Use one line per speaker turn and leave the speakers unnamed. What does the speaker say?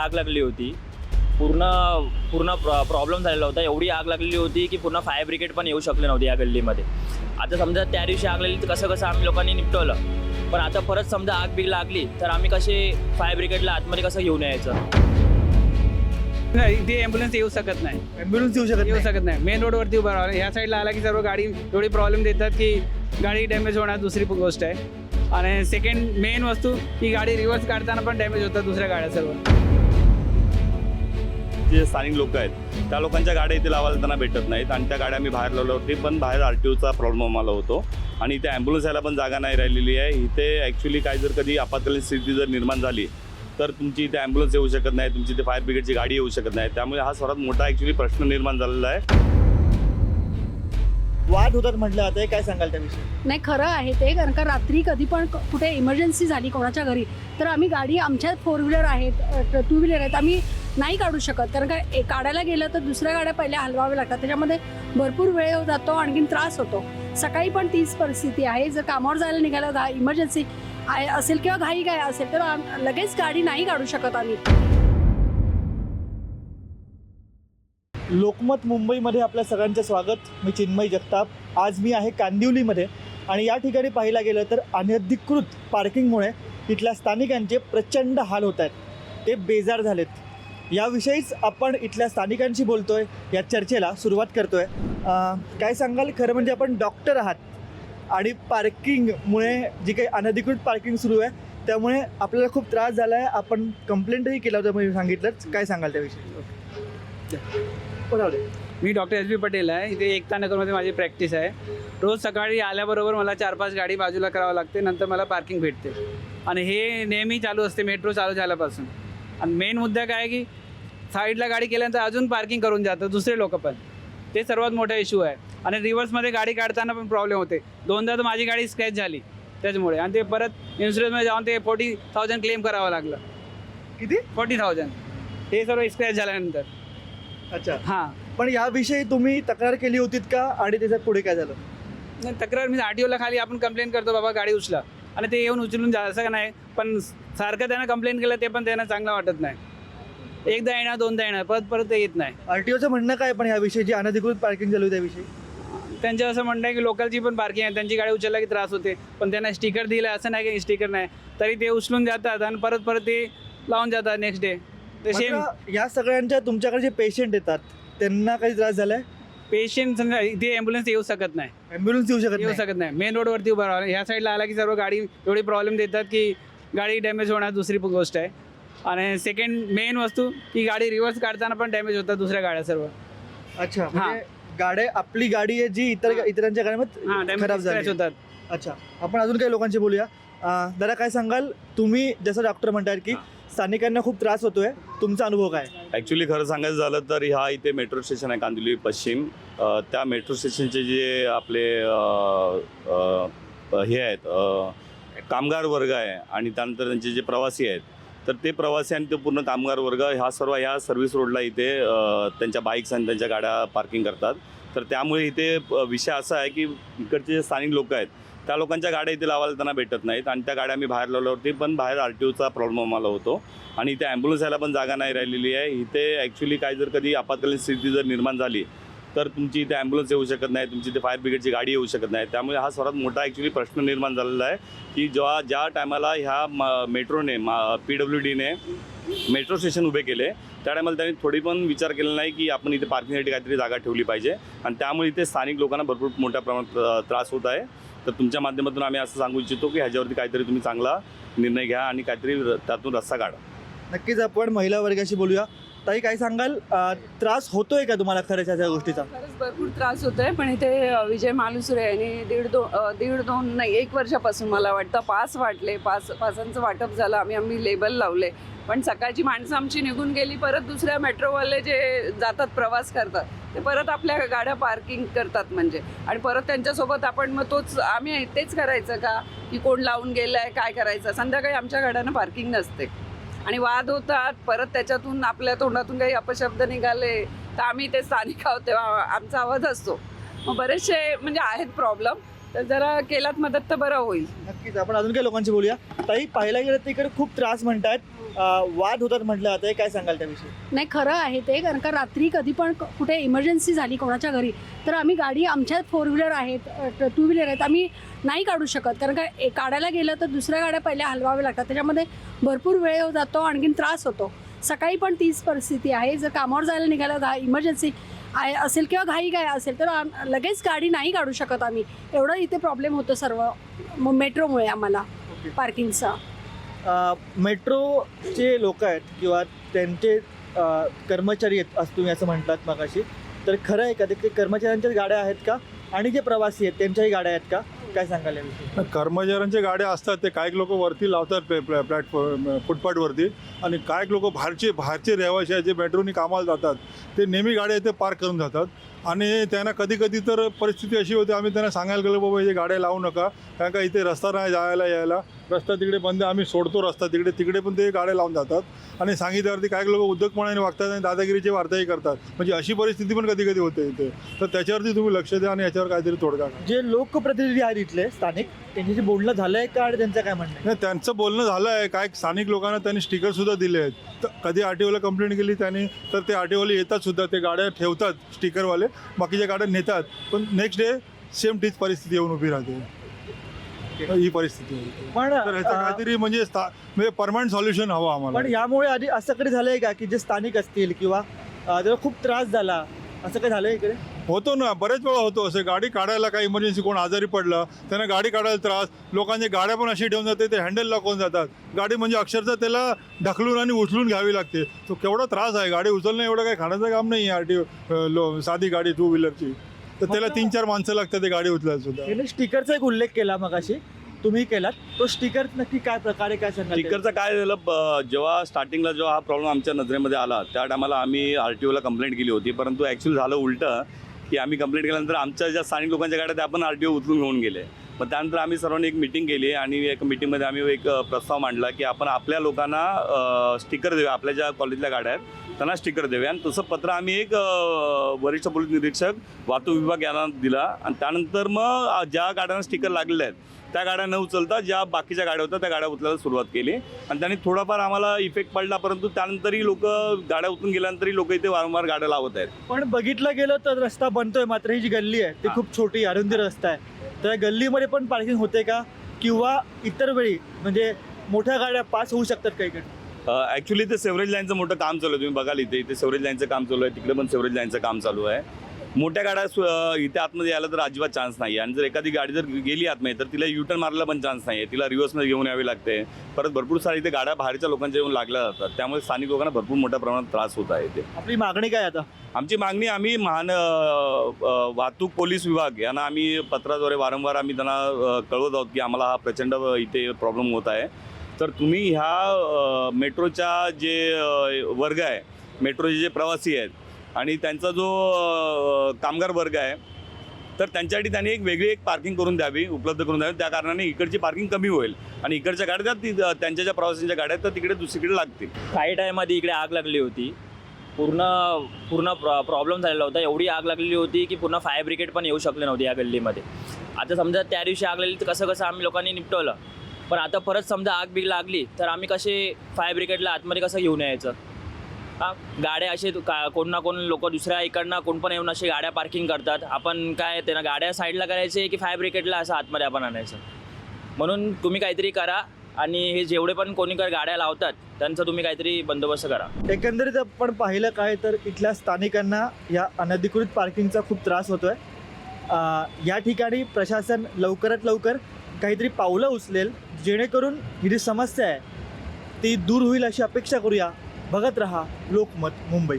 आग लागली होती. पूर्ण पूर्ण प्रॉब्लेम झालेला होता. एवढी आग लागलेली होती की पूर्ण फायर ब्रिगेड पण येऊ शकले नव्हते या गल्लीमध्ये. आता समजा त्या दिवशी आग लागली तर कसं कसं आम्ही लोकांनी निपटवलं? पण आता परत समजा आग बिग लागली तर आम्ही कसे फायर ब्रिगेडला आतमध्ये कसं घेऊन यायचं?
नाही इथे ॲम्ब्युलन्स येऊ शकत नाही.
ॲम्ब्युलन्स येऊ शकत
येऊ
नाही.
शकत नाही. मेन रोडवरती उभा राहा ह्या साईडला आला की सर्व गाडी एवढी प्रॉब्लेम देतात की गाडी डॅमेज होणार दुसरी गोष्ट आहे. आणि सेकंड मेन वस्तू की गाडी रिव्हर्स काढताना पण डॅमेज होतात दुसऱ्या गाड्या सर्व.
जे स्थानिक लोक आहेत त्या लोकांच्या गाड्या इथे लावायला त्यांना भेटत नाहीत आणि त्या गाड्या मी बाहेर लावल्या होती पण बाहेर आर टी ओचा प्रॉब्लेम आम्हाला होतो. आणि इथे ॲम्ब्युलन्स यायला पण जागा नाही राहिलेली आहे. इथे ॲक्च्युली काय जर कधी आपत्कालीन स्थिती जर निर्माण झाली तर तुमची इथे ॲम्ब्युलन्स येऊ शकत नाही तुमची इथे फायर ब्रिगेडची गाडी येऊ शकत नाही. त्यामुळे हा सर्वात मोठा ॲक्च्युली प्रश्न निर्माण झालेला आहे.
वाद होतात म्हटलं आता काय सांगाल त्याविषयी?
नाही खरं आहे ते कारण का रात्री कधी पण कुठे इमर्जन्सी झाली कोणाच्या घरी तर आम्ही गाडी आमच्या फोर व्हीलर आहेत टू व्हीलर आहेत आम्ही नाही काढू शकत. कारण का काढायला गेलं तर दुसऱ्या गाड्या पहिल्या हलवाव्या लागतात. त्याच्यामध्ये भरपूर वेळ जातो आणखीन त्रास होतो. सकाळी पण तीच परिस्थिती आहे. जर कामावर जायला निघायला घा इमर्जन्सी आहे असेल किंवा घाई काय असेल तर लगेच गाडी नाही काढू शकत आम्ही.
लोकमत मुंबईमध्ये आपल्या सगळ्यांचं स्वागत. मी चिन्मय जगताप. आज मी आहे कांदिवलीमध्ये. आणि या ठिकाणी पाहायला गेलं तर अनधिकृत पार्किंगमुळे इथल्या स्थानिकांचे प्रचंड हाल होत आहेत. ते बेजार झालेत. याविषयीच आपण इथल्या स्थानिकांशी बोलतोय या चर्चेला सुरुवात करतोय. काय सांगाल? खरं म्हणजे आपण डॉक्टर आहात आणि पार्किंगमुळे जी काही अनधिकृत पार्किंग सुरू आहे त्यामुळे आपल्याला खूप त्रास झाला आहे आपण कंप्लेंटही केलं होतं मी सांगितलं काय सांगाल त्याविषयी?
मी डॉक्टर एस बी पटेल आहे. इथे एकता नगरमध्ये माझी प्रॅक्टिस आहे. रोज सकाळी आल्याबरोबर मला चार पाच गाडी बाजूला करावं लागते. नंतर मला पार्किंग भेटते. आणि हे नेहमी चालू असते. मेट्रो चालू झाल्यापासून. आणि मेन मुद्दा काय की साईडला गाडी केल्यानंतर अजून पार्किंग करून जातं दुसरे लोक पण. ते सर्वात मोठा इश्यू आहे. आणि रिव्हर्समध्ये गाडी काढताना पण प्रॉब्लेम होते. दोनदा तर माझी गाडी स्क्रॅच झाली त्याच्यामुळे. आणि ते परत इन्शुरन्समध्ये जाऊन ते फोर्टी थाउजंड क्लेम करावं लागलं.
किती?
फोर्टी थाउजंड हे सर्व स्क्रॅच झाल्यानंतर.
अच्छा.
हां.
पण याविषयी तुम्ही तक्रार केली होतीत का? आणि त्याच्यात पुढे काय झालं?
नाही तक्रार मी आर टी ओला खाली आपण कंप्लेंट करतो बाबा गाडी उचला. आणि ते येऊन उचलून जा असं का नाही? पण सारखं त्यांना कंप्लेंट केलं ते पण त्यांना चांगलं वाटत नाही. एकदा येणार दोनदा येणार परत परत ते येत नाही.
आरटीओचं म्हणणं काय पण याविषयी जी अनधिकृत पार्किंग चालू आहे त्याविषयी?
त्यांचं असं म्हणणं आहे की लोकलची पण पार्किंग आहे त्यांची गाडी उचलला की त्रास होते पण त्यांना स्टिकर दिलं असं नाही की स्टिकर नाही. तरी ते उचलून जातात आणि परत परत ते लावून जातात नेक्स्ट डे ते सेम
मात्र या सगळ्यांच्या तुमच्याकडे जे पेशंट येतात त्यांना काही त्रास झालाय?
पेशंट समजा इथे ॲम्ब्युलन्स येऊ शकत नाही.
ॲम्ब्युलन्स येऊ शकत
येऊ
नाही.
शकत नाही. मेन रोडवरती उभा राहा ह्या साईडला आला की सर्व गाडी एवढी प्रॉब्लेम देतात की गाडी डॅमेज होणार दुसरी गोष्ट आहे. आणि सेकंड मेन वस्तू की गाडी रिव्हर्स काढताना पण डॅमेज होतात दुसऱ्या गाड्या सर्व.
अच्छा म्हणजे गाड्या आपली गाडी आहे जी इतर. इतरांच्या
हां
गाड्यामध्ये खराब
डॅमेज
झाली.
होतात.
अच्छा आपण अजून काही लोकांशी बोलूया. अं, दादा काय सांगाल? तुम्ही जसं डॉक्टर म्हणतात की स्थानिकांना खूप त्रास होतोय. तुमचा अनुभव काय?
ॲक्च्युली खरं सांगायचं झालं तर ह्या इथे मेट्रो स्टेशन आहे कांदिवली पश्चिम. अ, त्या मेट्रो स्टेशनचे जे आपले अ, अ, हे आहेत अ, कामगार वर्ग आहे आणि त्यानंतर त्यांचे जे प्रवासी आहेत तर ते प्रवासी आणि ते पूर्ण कामगार वर्ग ह्या सर्व ह्या सर्व्हिस रोडला इथे त्यांच्या बाईक्स आणि त्यांच्या गाड्या पार्किंग करतात. तर त्यामुळे इथे विषय असा आहे की इकडचे जे स्थानिक लोक आहेत त्या लोकांच्या गाड्या इथे लावायला त्यांना भेटत नाहीत आणि त्या गाड्या मी बाहेर लावल्यावरती पण बाहेर आर टी ओचा प्रॉब्लेम आम्हाला होतो. आणि इथे ॲम्ब्युलन्स यायला पण जागा नाही राहिलेली आहे. इथे ॲक्च्युली काय जर कधी आपत्कालीन स्थिती जर निर्माण झाली तर तुमची इथे ॲम्ब्युलन्स येऊ शकत नाही तुमची इथे फायर ब्रिगेडची गाडी येऊ शकत नाही. त्यामुळे हा सर्वात मोठा ॲक्च्युली प्रश्न निर्माण झालेला आहे की जेव्हा ज्या टायमाला ह्या म मेट्रोने मा पी डब्ल्यू डीने मेट्रो स्टेशन उभे केले त्या टायमाला त्यांनी थोडी पण विचार केला नाही की आपण इथे पार्किंगसाठी काहीतरी जागा ठेवली पाहिजे. आणि त्यामुळे इथे स्थानिक लोकांना भरपूर मोठ्या प्रमाणात त्रास होत आहे. तर तुमच्या माध्यमातून आम्ही असं सांगू इच्छितो की ह्याच्यावरती काहीतरी तुम्ही चांगला निर्णय घ्या आणि काहीतरी र- त्यातून रस्ता काढा.
नक्कीच आपण महिला वर्गाशी बोलूया. ताई काय सांगाल? अं, त्रास होतोय का तुम्हाला खरंच या गोष्टीचा?
खरंच भरपूर त्रास होतोय पण इथे अ, विजय मालुसरे यांनी दीड दो अ, दीड दोन नाही एक वर्षापासून मला वाटतं पास वाटले पास पासांचं वाटप झालं आम्ही आम्ही लेबल लावले. पण सकाळची माणसं आमची निघून गेली परत दुसऱ्या मेट्रोवाले जे जातात प्रवास करतात ते परत आपल्या गाड्या पार्किंग करतात म्हणजे. आणि परत त्यांच्यासोबत आपण मग तोच आम्ही तेच करायचं का की कोण लावून गेलंय काय करायचं? संध्याकाळी आमच्या गाड्यांना पार्किंग नसते. आणि वाद होतात. परत त्याच्यातून आपल्या तोंडातून काही अपशब्द निघाले तर आम्ही ते स्थानिक आहोत तेव्हा आमचा आवाज असतो. मग बरेचसे म्हणजे आहेत प्रॉब्लेम तर जरा केलात मदत तर बरं होईल.
नक्कीच. आपण अजून काही लोकांशी बोलूया. ताई पाहायला गेलं तर इकडे खूप त्रास म्हणतात वाद होतात म्हटलं जातं. काय सांगाल त्याविषयी?
नाही खरं आहे ते कारण का रात्री कधी पण क- कुठे इमर्जन्सी झाली कोणाच्या घरी तर आम्ही गाडी आमच्या फोर व्हीलर आहेत टू व्हीलर आहेत आम्ही नाही काढू शकत. कारण का ए- काढायला गेलं तर दुसऱ्या गाड्या पहिल्या हलवाव्या लागतात. त्याच्यामध्ये भरपूर वेळ जातो आणखीन त्रास होतो. सकाळी पण तीच परिस्थिती आहे. जर कामावर जायला निघायला घा इमर्जन्सी आहे असेल किंवा घाई काय असेल तर आम- लगेच गाडी नाही काढू शकत आम्ही. एवढं इथे प्रॉब्लेम होतो सर्व मेट्रोमुळे आम्हाला पार्किंगचा
मेट्रोचे लोक आहेत किंवा त्यांचे कर्मचारी आहेत असं तुम्ही असं म्हटलात मगाशी तर खरं आहे का? ते कर्मचाऱ्यांच्याच गाड्या आहेत का? आणि जे प्रवासी आहेत त्यांच्याही गाड्या आहेत का? काय सांगाल याविषयी?
कर्मचाऱ्यांच्या गाड्या असतात ते काही लोक वरती लावतात प्लॅ- प्लॅ- प्लॅटफॉर्म फुटपाथवरती आणि काही लोक बाहेरचे बाहेरचे रहिवासी आहेत जे मेट्रोनी कामाला जातात ते नेहमी गाड्या इथे पार्क करून जातात. आणि त्यांना कधी कधी तर परिस्थिती अशी होती आम्ही त्यांना सांगायला गेलो बाबा हे गाड्या लावू नका कारण का इथे रस्ता नाही जायला यायला. रस्ता तिकडे बंद आम्ही सोडतो रस्ता तिकडे तिकडे पण ते गाड्या लावून जातात. आणि सांगितल्यावरती काही लोक उद्योगपणाने वागतात आणि दादागिरीचे वार्ताही करतात. म्हणजे अशी परिस्थिती पण कधी कधी होते इथे. तर त्याच्यावरती तुम्ही लक्ष द्या आणि याच्यावर काहीतरी तोडगा.
जे लोकप्रतिनिधी आहेत इथले स्थानिक त्यांच्याशी बोलणं झालंय का आणि त्यांचं काय म्हणणं आहे?
नाही त्यांचं बोलणं झालं आहे. काय स्थानिक लोकांना त्यांनी स्टिकर सुद्धा दिले आहेत. तर कधी आर टी ओला कंप्लेंट केली त्यांनी तर ते आर टी ओला येतात सुद्धा. ते गाड्या ठेवतात स्टिकरवाले बाकीच्या गाड्या नेतात. पण नेक्स्ट डे सेम तीच परिस्थिती येऊन उभी राहते. ही परिस्थिती
पण
तर ह्याचं
अ,
काहीतरी म्हणजे स्था- म्हणजे परमनंट सॉल्युशन हवं
पण
आम्हाला
यामुळे आधी असं कधी झालंय का की जे स्थानिक असतील किंवा अ, त्याला खूप त्रास झाला असं काही झालंय इकडे?
होतो ना बरेच वेळा होतो. असं गाडी काढायला काही इमर्जन्सी कोण आजारी पडलं त्यांना गाडी काढायला त्रास लोकांची गाड्या पण अशी ठेवून जाते ते हँडल लावून जातात. गाडी म्हणजे अक्षरशः त्याला ढकलून आणि उचलून घ्यावी लागते. तो केवढा त्रास आहे गाडी उचलणं एवढं काही खाण्याचं काम नाही आहे आर टी लो साधी गाडी टू व्हीलरची तर त्याला तीन चार माणसं लागतात ते गाडी उचलायला सुद्धा.
त्यांनी स्टिकरचा एक उल्लेख केला मगाशी. तुम्ही केलात. तो स्टिकर नक्की काय प्रकारे काय सांगाल
स्टिकरचं काय झालं ब- जेव्हा स्टार्टिंगला जेव्हा हा प्रॉब्लेम आमच्या नजरेमध्ये आला त्या टायमाला आम्ही आर टी ओला कंप्लेंट केली होती. परंतु ॲक्च्युअली झालं उलटं की आम्ही कंप्लेंट केल्यानंतर आमच्या ज्या स्थानिक लोकांच्या गाड्या त्या आपण आर टी ओ उचलून घेऊन गेले. मग त्यानंतर आम्ही सर्वांनी एक मिटिंग केली आणि एक मिटिंगमध्ये आम्ही एक अ, प्रस्ताव मांडला की आपण आपल्या लोकांना स्टिकर देऊया आपल्या ज्या कॉलेजल्या गाड्या आहेत त्यांना स्टिकर देऊया. आणि तसं पत्र आम्ही एक वरिष्ठ पोलीस निरीक्षक वाहतूक विभाग यांना दिला. आणि त्यानंतर मग ज्या गाड्यांना स्टिकर लागलेले आहेत त्या गाड्या न उचलता ज्या बाकीच्या गाड्या होत्या त्या गाड्या उचलायला सुरुवात केली. आणि त्यांनी थोडाफार आम्हाला इफेक्ट पडला परंतु त्यानंतरही लोक गाड्या उचलून गेल्यानंतरही लोक इथे वारंवार गाड्या लावत आहेत.
पण बघितलं गेलं तर रस्ता बनतोय मात्र ही जी गल्ली आहे ती. खूप छोटी अरुंदी रस्ता आहे. तर या गल्लीमध्ये पण पार्किंग होते का? किंवा इतर वेळी म्हणजे मोठ्या गाड्या पास होऊ शकतात का इकडे?
ॲक्च्युली ते सेवरेज लाईनचं मोठं काम चालू आहे. तुम्ही बघाल इथे इथे सेवरेज लाईनचं काम चालू आहे. तिकडे पण सेवरेज लाईनचं काम चालू आहे. मोठ्या गाड्या सु- इथे आतमध्ये यायला तर अजिबात चान्स नाही आहे आणि जर एखादी गाडी जर गेली आतमध्ये तर तिला युटर्न मारायला पण चान्स नाही आहे तिला रिव्हर्समध्ये घेऊन यावी लागते. परत भरपूर सारे इथे गाड्या बाहेरच्या लोकांच्या येऊन लागल्या जातात. त्यामुळे स्थानिक लोकांना भरपूर मोठ्या प्रमाणात त्रास होत आहे इथे.
आपली मागणी काय आता?
आमची मागणी आम्ही महान वाहतूक पोलीस विभाग यांना आम्ही पत्राद्वारे वारंवार आम्ही त्यांना कळवत आहोत की आम्हाला हा प्रचंड इथे प्रॉब्लेम होत आहे. तर तुम्ही ह्या मेट्रोच्या जे वर्ग आहे मेट्रोचे जे प्रवासी आहेत आणि त्यांचा जो कामगार वर्ग आहे तर त्यांच्यासाठी त्यांनी एक वेगळी एक पार्किंग करून द्यावी उपलब्ध करून द्यावी. त्या कारणाने इकडची पार्किंग कमी होईल आणि इकडच्या गाड्या ती- त्यांच्या ज्या प्रवाशांच्या गाड्या आहेत तर तिकडे दुसरीकडे लागतील.
काही टायमध्ये इकडे आग लागली होती. पूर्ण पूर्ण प्रॉ प्रॉब्लेम झालेला होता. एवढी आग लागलेली होती की पूर्ण फायर ब्रिगेड पण येऊ शकले नव्हते या गल्लीमध्ये. आता समजा त्या दिवशी आग लागली तर कसं कसं आम्ही लोकांनी निपटवलं? पण आता परत समजा आग बिग लागली तर आम्ही कसे फायर ब्रिगेडला आतमध्ये कसं घेऊन यायचं? हां? गाड्या असे का कोण ना कोण लोक दुसऱ्या इकडनं कोण पण येऊन असे गाड्या पार्किंग करतात. आपण काय त्यांना गाड्या साईडला करायचे की फायर ब्रिगेडला असं आतमध्ये आपण आणायचं? म्हणून तुम्ही काहीतरी करा आणि हे जेवढे पण कोणी काय गाड्या लावतात त्यांचा तुम्ही काहीतरी बंदोबस्त करा.
एकंदरीत आपण पाहिलं काय तर इथल्या स्थानिकांना या अनधिकृत पार्किंगचा खूप त्रास होतोय. या ठिकाणी प्रशासन लवकरात लवकर काहीतरी पावलं उचलेल जेणेकरून ही जी समस्या आहे ती दूर होईल अशी अपेक्षा करूया. बघत रहा लोकमत मुंबई.